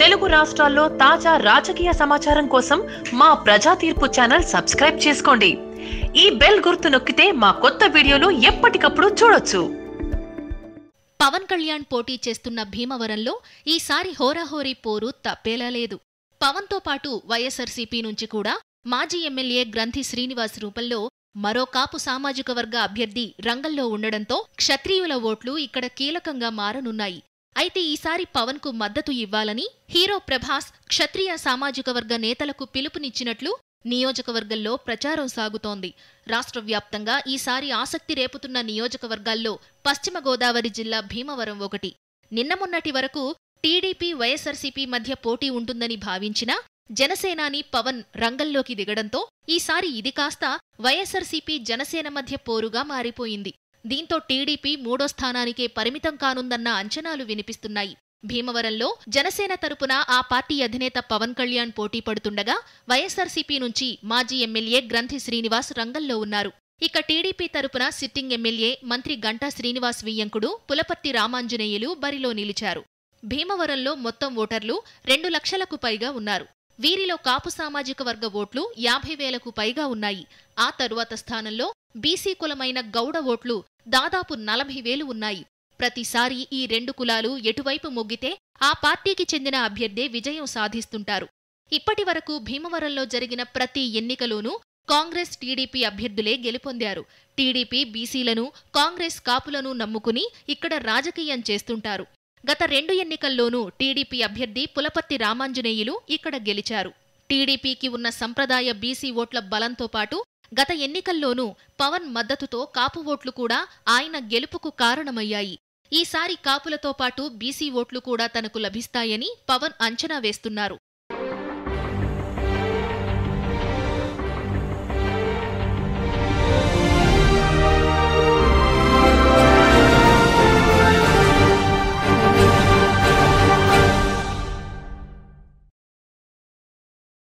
తెలుగు రాష్ట్రాల్లో తాజా రాజకీయ సమాచారం కోసం మా ప్రజా తీర్పు ఛానల్ సబ్స్క్రైబ్ చేసుకోండి. ఈ బెల్ గుర్తు నొక్కితే మా కొత్త వీడియోలు ఎప్పటికప్పుడు చూడొచ్చు. పవన్ కళ్యాణ్ పోటీ చేస్తున్న భీమవరంలో ఈసారి హోరాహోరీ పోరు తప్పేలా లేదు. పవన్తో పాటు వైఎస్ఆర్సీపీ నుంచి కూడా మాజీ ఎమ్మెల్యే గ్రంథి శ్రీనివాస్ రూపంలో మరో కాపు సామాజిక వర్గ అభ్యర్థి రంగంలో ఉండడంతో క్షత్రియుల ఓట్లు ఇక్కడ కీలకంగా మారనున్నాయి. అయితే ఈసారి పవన్కు మద్దతు ఇవ్వాలని హీరో ప్రభాస్ క్షత్రియ సామాజిక వర్గ నేతలకు పిలుపునిచ్చినట్లు నియోజకవర్గంలో ప్రచారం సాగుతోంది. రాష్ట్ర వ్యాప్తంగా ఈసారి ఆసక్తి రేపుతున్న నియోజకవర్గాల్లో పశ్చిమ గోదావరి జిల్లా భీమవరం ఒకటి. నిన్న మొన్నటి వరకు టీడీపీ వైఎస్ఆర్సీపీ మధ్య పోటీ ఉంటుందని భావించినా జనసేనాని పవన్ రంగంలోకి దిగడంతో ఈసారి ఇది కాస్త వైఎస్సార్సీపీ జనసేన మధ్య పోరుగా మారిపోయింది. దీంతో టీడీపీ మూడో స్థానానికే పరిమితం కానుందన్న అంచనాలు వినిపిస్తున్నాయి. భీమవరంలో జనసేన తరపున ఆ పార్టీ అధినేత పవన్ కళ్యాణ్ పోటీ పడుతుండగా వైఎస్సార్సీపీ నుంచి మాజీ ఎమ్మెల్యే గ్రంథి శ్రీనివాస్ రంగంలో ఉన్నారు. ఇక టీడీపీ తరపున సిట్టింగ్ ఎమ్మెల్యే మంత్రి గంటా శ్రీనివాస్ వియ్యంకుడు పులపర్తి రామాంజనేయులు బరిలో నిలిచారు. భీమవరంలో మొత్తం ఓటర్లు రెండు లక్షలకు పైగా ఉన్నారు. వీరిలో కాపు సామాజిక వర్గ ఓట్లు యాభై వేలకు పైగా ఉన్నాయి. ఆ తరువాత స్థానంలో బీసీ కులమైన గౌడ ఓట్లు దాదాపు నలభై వేలు ఉన్నాయి. ప్రతిసారి ఈ రెండు కులాలు ఎటువైపు మొగ్గితే ఆ పార్టీకి చెందిన అభ్యర్థే విజయం సాధిస్తుంటారు. ఇప్పటి వరకు భీమవరంలో జరిగిన ప్రతి ఎన్నికలోనూ కాంగ్రెస్ టీడీపీ అభ్యర్థులే గెలుపొందారు. టీడీపీ బీసీలను కాంగ్రెస్ కాపులను నమ్ముకుని ఇక్కడ రాజకీయం చేస్తుంటారు. గత రెండు ఎన్నికల్లోనూ టీడీపీ అభ్యర్థి పులపర్తి రామాంజనేయులు ఇక్కడ గెలిచారు. టీడీపీకి ఉన్న సంప్రదాయ బీసీ ఓట్ల బలంతో పాటు గత ఎన్నికల్లోనూ పవన్ మద్దతుతో కాపు ఓట్లు కూడా ఆయన గెలుపుకు కారణమయ్యాయి. ఈసారి కాపులతో పాటు బీసీ ఓట్లు కూడా తనకు లభిస్తాయని పవన్ అంచనా వేస్తున్నారు.